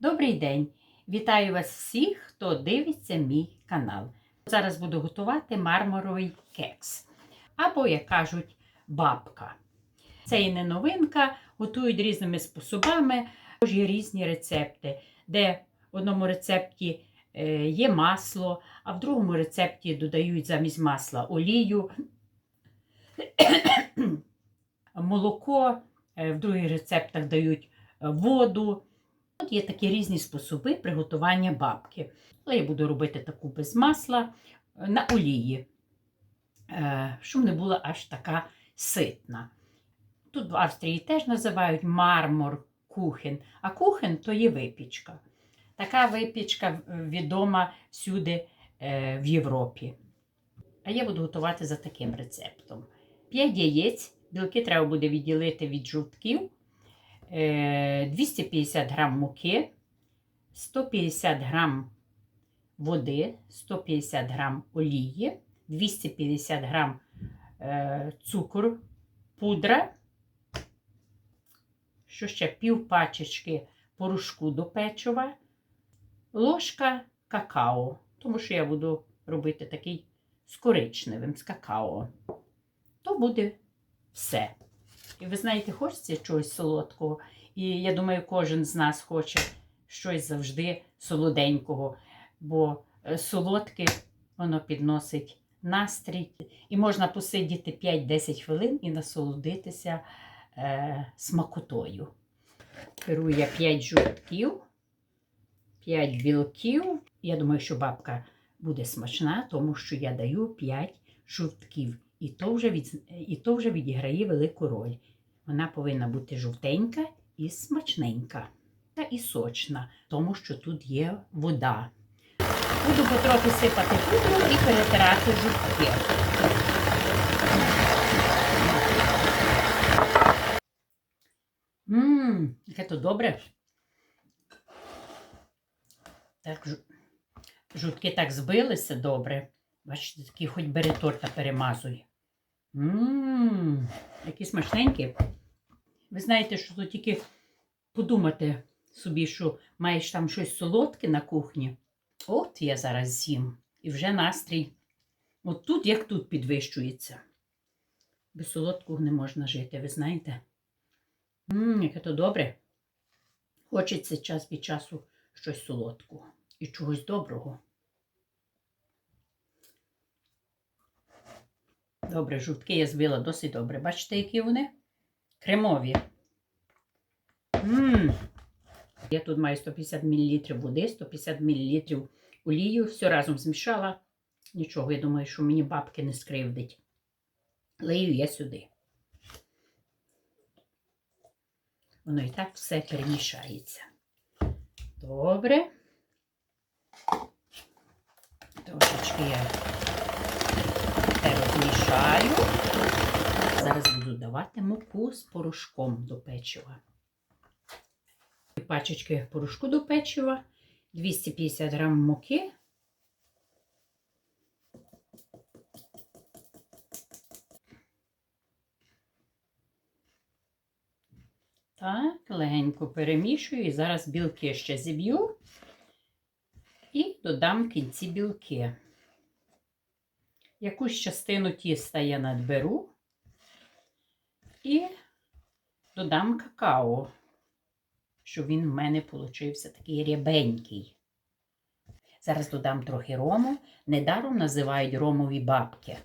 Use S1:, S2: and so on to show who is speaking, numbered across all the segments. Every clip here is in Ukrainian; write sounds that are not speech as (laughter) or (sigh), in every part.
S1: Добрий день! Вітаю вас всіх, хто дивиться мій канал. Зараз буду готувати мармуровий кекс. Або, як кажуть, бабка. Це і не новинка, готують різними способами. Також Є різні рецепти, де в одному рецепті е, є масло, а в другому рецепті додають замість масла олію, (coughs) молоко, е, в других рецептах дають е, воду. От є такі різні способи приготування бабки. Але я буду робити таку без масла е, на олії, е, щоб не була аж така ситна. Тут в Австрії теж називають мармур кухен, а кухен то є випічка. Така випічка відома всюди е, в Європі. А я буду готувати за таким рецептом: 5 яєць, білки треба буде відділити від жовтків. Е, 250 грам муки, 150 грам води, 150 грам олії, 250 грам е, цукру, пудра, що ще пів пачечки порошку до печива, ложка какао, тому що я буду робити такий з коричневим, з какао. То буде все. І ви знаєте, хочеться чогось солодкого. І я думаю, кожен з нас хоче щось завжди солоденького, бо е, солодке воно підносить настрій. І можна посидіти 5-10 хвилин і насолодитися е, смакотою. Беру я 5 жовтків, 5 білків. Я думаю, що бабка буде смачна, тому що я даю 5 жовтків. І то вже від, і то вже відіграє велику роль. Вона повинна бути жовтенька і смачненька. Та і сочна, тому що тут є вода. Буду потрохи сипати пудру і перетирати жовтки. Ммм, яке то добре. Так, жу- жовтки так збилися добре. Бачите, такі хоч бери торта перемазуй. Ммм, які смачненькі. Ви знаєте, що тут тільки подумати собі, що маєш там щось солодке на кухні. От я зараз з'їм. І вже настрій. От тут, як тут підвищується. Без солодкого не можна жити, ви знаєте? Ммм, яке то добре. Хочеться час від часу щось солодкого і чогось доброго. Добре, жовтки я збила досить добре. Бачите, які вони? Кремові. Ммм. Я тут маю 150 мл води, 150 мл олію. Все разом змішала. Нічого, я думаю, що мені бабки не скривдить. Лию я сюди. Воно і так все перемішається. Добре. Трошечки я розмішаю. Зараз буду давати муку з порошком до печива. Пачечки порошку до печива, 250 грам муки. Так, легенько перемішую і зараз білки ще зіб'ю і додам кінці білки. Якусь частину тіста я надберу і додам какао, щоб він в мене получився такий рябенький. Зараз додам трохи рому. Недаром називають ромові бабки.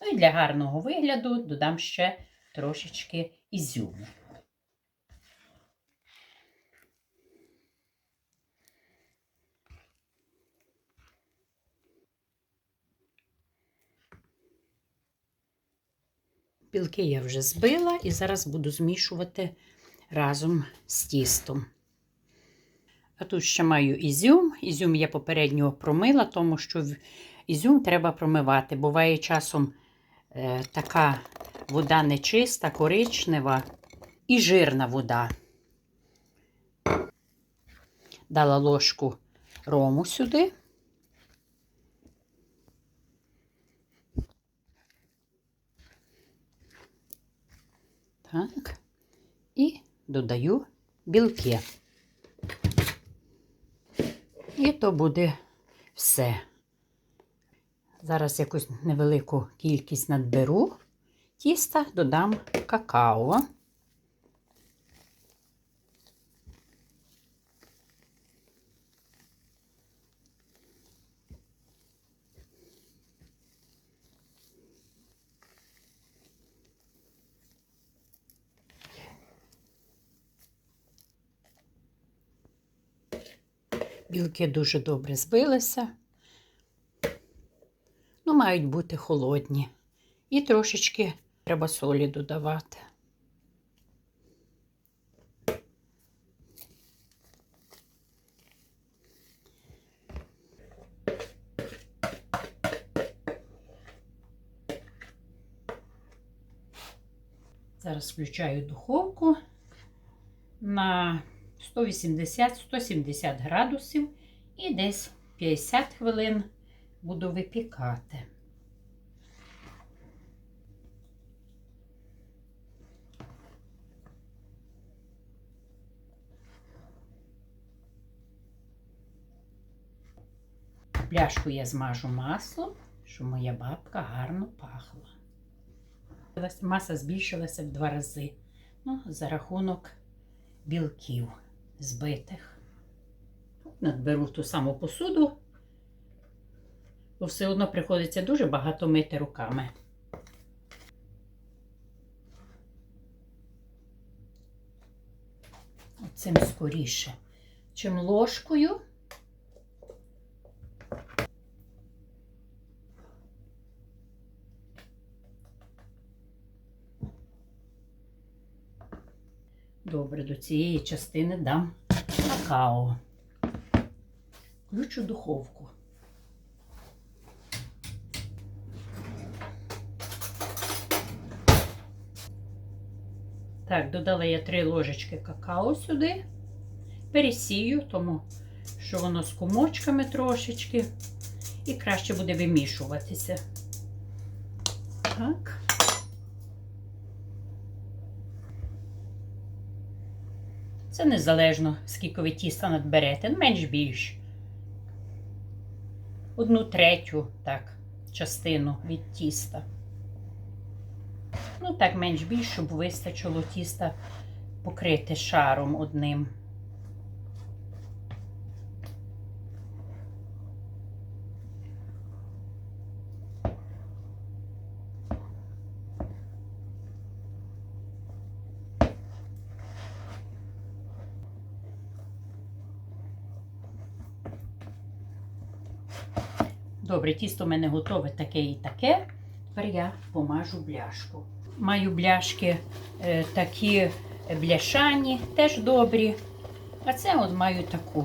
S1: Ну і для гарного вигляду додам ще трошечки ізюму. Білки я вже збила і зараз буду змішувати разом з тістом. А тут ще маю ізюм. Ізюм я попередньо промила, тому що ізюм треба промивати. Буває часом е, така вода нечиста, коричнева і жирна вода. Дала ложку рому сюди. Так. І додаю білки. І то буде все. Зараз якусь невелику кількість надберу, тіста додам какао. Білки дуже добре збилися. Ну, мають бути холодні. І трошечки треба солі додавати. Зараз включаю духовку на 180-170 градусів і десь 50 хвилин буду випікати. Пляшку я змажу маслом, щоб моя бабка гарно пахла. Маса збільшилася в два рази. Ну, за рахунок білків збитих. Надберу ту саму посуду, бо все одно приходиться дуже багато мити руками. Цим скоріше, чим ложкою. Добре, до цієї частини дам какао. Включу духовку. Так, додала я три ложечки какао сюди, пересію, тому що воно з кумочками трошечки, і краще буде вимішуватися. Так. Це незалежно, скільки ви тіста надберете, ну, менш більш. Одну третю, так, частину від тіста. Ну, так, менш більш, щоб вистачило тіста покрити шаром одним. Добре, тісто в мене готове таке і таке. Тепер я помажу бляшку. Маю бляшки е, такі бляшані, теж добрі. А це от маю таку.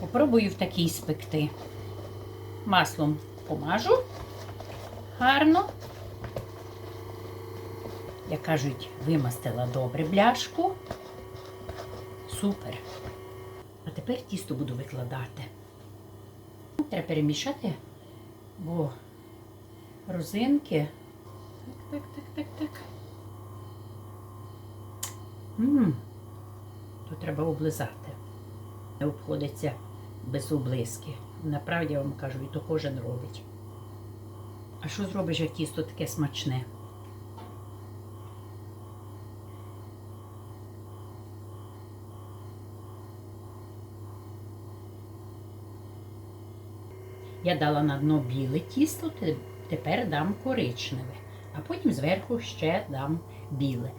S1: Попробую в такій спекти. Маслом помажу гарно. Як кажуть, вимастила добре бляшку. Супер. А тепер тісто буду викладати. Треба перемішати, бо розинки. Так, так, так, так, так. Ммм, тут треба облизати. Не обходиться без облизки. Направді я вам кажу, і то кожен робить. А що зробиш, як тісто таке смачне? Я дала на дно біле тісто, тепер дам коричневе, а потім зверху ще дам біле.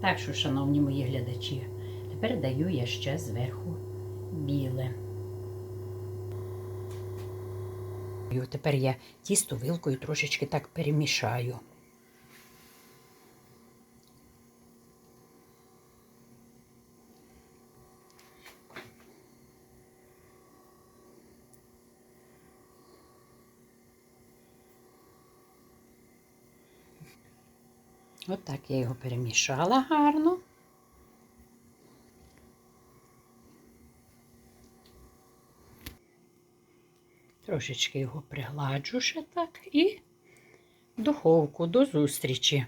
S1: Так що, шановні мої глядачі, тепер даю я ще зверху біле. Тепер я тісто вилкою трошечки так перемішаю. Отак я його перемішала гарно. Трошечки його пригладжу ще так і в духовку до зустрічі.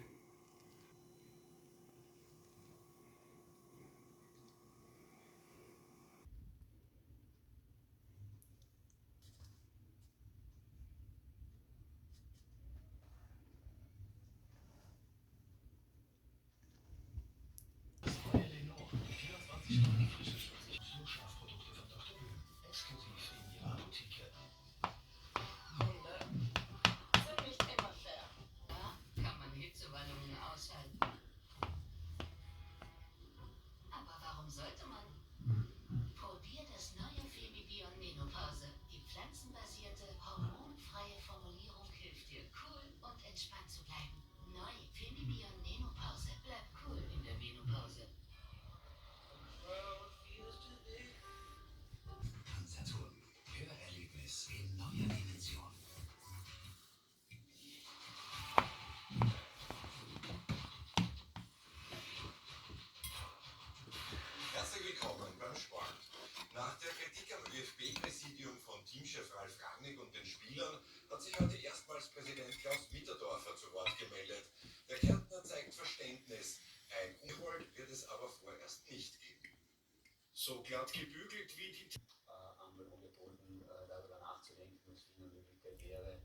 S2: Gebügelt wie die
S3: äh, einmal angeboten, äh, darüber nachzudenken, was für eine Möglichkeit wäre,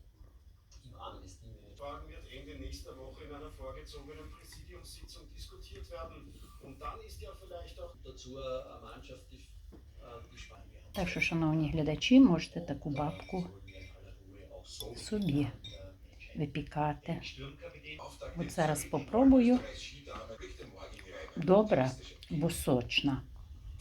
S3: im Rahmen des Teammanagers.
S2: Fragen wird Ende nächster Woche in einer vorgezogenen Präsidiumssitzung diskutiert werden. Und dann ist ja vielleicht auch
S3: Dazu eine Mannschaft, die, äh, die spannend wäre.
S1: Так що, шановні глядачі, можете таку бабку собі випікати. От зараз попробую. Добра, бо сочна.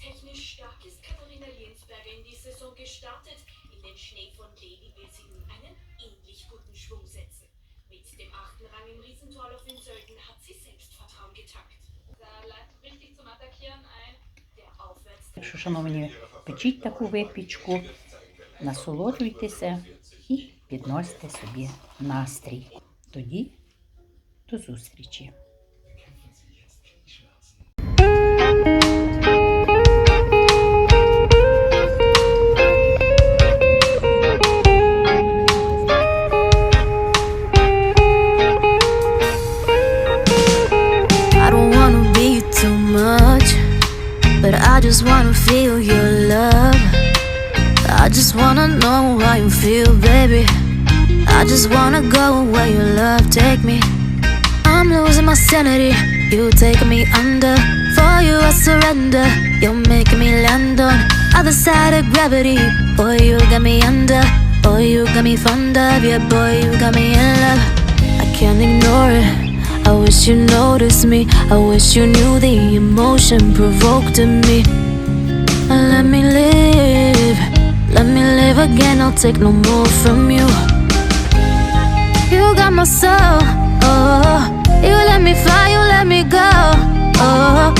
S4: Technisch stark ist Katharina Liensberger in die Saison gestartet. In den Schnee von Levi will sie nun einen ähnlich guten Schwung setzen. Mit dem achten Rang im Riesentorlauf in Sölden hat sie Selbstvertrauen getankt. Da leitet richtig zum Attackieren ein. Der Aufwärts
S1: шановні, печіть таку випічку, насолоджуйтеся і підносите собі настрій. Тоді до зустрічі.
S5: Just wanna feel your love. I just wanna know how you feel, baby. I just wanna go where your love take me. I'm losing my sanity, you taking me under. For you, I surrender. You're making me land on other side of gravity. Boy, you got me under. Boy, you got me fond of. Yeah, boy, you got me in love. I can't ignore it. I wish you noticed me. I wish you knew the emotion provoked in me. Let me live, let me live again. I'll take no more from you. You got my soul, oh. You let me fly, you let me go, oh.